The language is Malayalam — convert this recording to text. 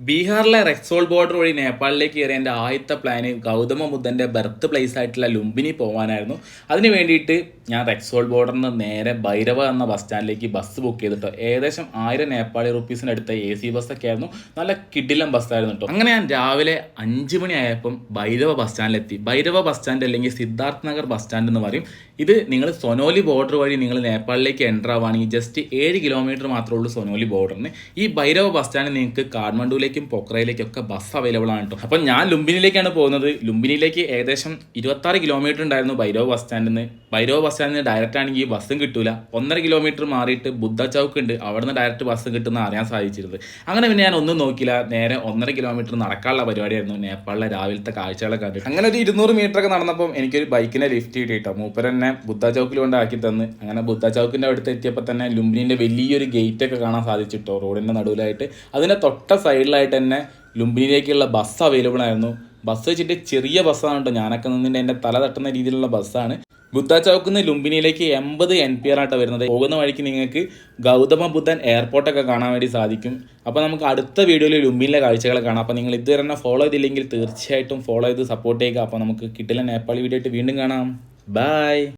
ബീഹാറിലെ റെക്സോൾ ബോർഡർ വഴി നേപ്പാളിലേക്ക് കയറിയ എന്റെ ആദ്യത്തെ പ്ലാന് ഗൗതമ ബുദ്ധന്റെ ബർത്ത് പ്ലേസ് ആയിട്ടുള്ള ലുംബിനി പോകാനായിരുന്നു അതിന് വേണ്ടിയിട്ട് ഞാൻ റെക്സോൾ ബോർഡറിൽ നിന്ന് നേരെ ഭൈരവ എന്ന ബസ് സ്റ്റാൻഡിലേക്ക് ബസ് ബുക്ക് ചെയ്തിട്ടോ. ഏകദേശം ആയിരം നേപ്പാളി റുപ്പീസിന് അടുത്ത എ സി ബസ്സൊക്കെ ആയിരുന്നു. നല്ല കിഡിലം ബസ്സായിരുന്നു കേട്ടോ അങ്ങനെ ഞാൻ രാവിലെ അഞ്ച് മണിയായപ്പം ഭൈരവ ബസ് സ്റ്റാൻഡിലെത്തി ഭൈരവ ബസ് സ്റ്റാൻഡ് അല്ലെങ്കിൽ സിദ്ധാർത്ഥ് നഗർ ബസ് സ്റ്റാൻഡ് എന്ന് പറയും. ഇത് നിങ്ങൾ സൊനോലി ബോർഡർ വഴി നിങ്ങൾ നേപ്പാളിലേക്ക് എന്റർ ആവുകയാണെങ്കിൽ ജസ്റ്റ് ഏഴ് കിലോമീറ്റർ മാത്രമേ ഉള്ളൂ സൊനോലി ബോർഡറിന് ഈ ഭൈരവ ബസ് സ്റ്റാൻഡിൽ നിങ്ങൾക്ക് കാഠ്മണ്ഡുവിലേക്കും പൊക്രയിലേക്കും ഒക്കെ ബസ് അവൈലബിൾ ആണ് കേട്ടോ അപ്പം ഞാൻ ലുംബിനിലേക്കാണ് പോകുന്നത്. ലുംബിനിയിലേക്ക് ഏകദേശം ഇരുപത്താറ് കിലോമീറ്റർ ഉണ്ടായിരുന്നു ഭൈരവ ബസ് സ്റ്റാൻഡിൽ നിന്ന് ഭൈരവ ബസ് സ്റ്റാൻഡിൽ ഡയറക്റ്റ് ആണെങ്കിൽ ബസ്സും കിട്ടൂല. ഒന്നര കിലോമീറ്റർ മാറിയിട്ട് ബുദ്ധ ചൗക്ക് ഉണ്ട്. അവിടുന്ന് ഡയറക്റ്റ് ബസ് കിട്ടുന്ന അറിയാൻ സാധിച്ചിരുന്നത്. അങ്ങനെ പിന്നെ ഞാൻ ഒന്നും നോക്കില്ല നേരെ ഒന്നര കിലോമീറ്റർ നടക്കാനുള്ള പരിപാടിയായിരുന്നു. നേപ്പാളിലെ രാവിലത്തെ കാഴ്ചകളൊക്കെ കണ്ടിട്ട്. അങ്ങനെ ഒരു ഇരുന്നൂറ് മീറ്റർ ഒക്കെ നടന്നപ്പോൾ എനിക്കൊരു ബൈക്കിനെ ലിഫ്റ്റ് കിട്ടിയിട്ടോ. മൂപ്പർ എന്നെ ബുദ്ധ ചൗക്കിൽ കൊണ്ടാക്കി തന്ന്. അങ്ങനെ ബുദ്ധ ചൗക്കിന്റെ അടുത്ത് എത്തിയപ്പോൾ തന്നെ ലുംബിനിന്റെ വലിയൊരു ഗേറ്റ് ഒക്കെ കാണാൻ സാധിച്ചിട്ടോ. റോഡിന്റെ നടുവിലായിട്ട്. അതിന്റെ തൊട്ട സൈഡിലായിട്ട് തന്നെ ലുംബിനിയിലേക്കുള്ള ബസ് അവൈലബിൾ ആയിരുന്നു. ബസ് വെച്ചിട്ട് ചെറിയ ബസ്സാണ് കേട്ടോ. ഞാനൊക്കെ നിന്നിട്ട് എന്റെ തല തട്ടുന്ന രീതിയിലുള്ള ബസ്സാണ് ബുദ്ധ ചൗക്കിൽ നിന്ന് ലുംബിനിയിലേക്ക് എൺപത് എൻ പി ആർ വരുന്നത്. പോകുന്ന വഴിക്ക് നിങ്ങൾക്ക് ഗൗതമ ബുദ്ധൻ എയർപോർട്ടൊക്കെ കാണാൻ വേണ്ടി സാധിക്കും. അപ്പോൾ നമുക്ക് അടുത്ത വീഡിയോയിൽ ലുംബിനിലെ കാഴ്ചകൾ കാണാം. അപ്പോൾ നിങ്ങൾ ഇതുവരെ തന്നെ ഫോളോ ചെയ്തില്ലെങ്കിൽ തീർച്ചയായിട്ടും ഫോളോ ചെയ്ത് സപ്പോർട്ട് ചെയ്യുക. അപ്പോൾ നമുക്ക് കിട്ടില്ല നേപ്പാളി വീഡിയോ ആയിട്ട് വീണ്ടും കാണാം. ബൈ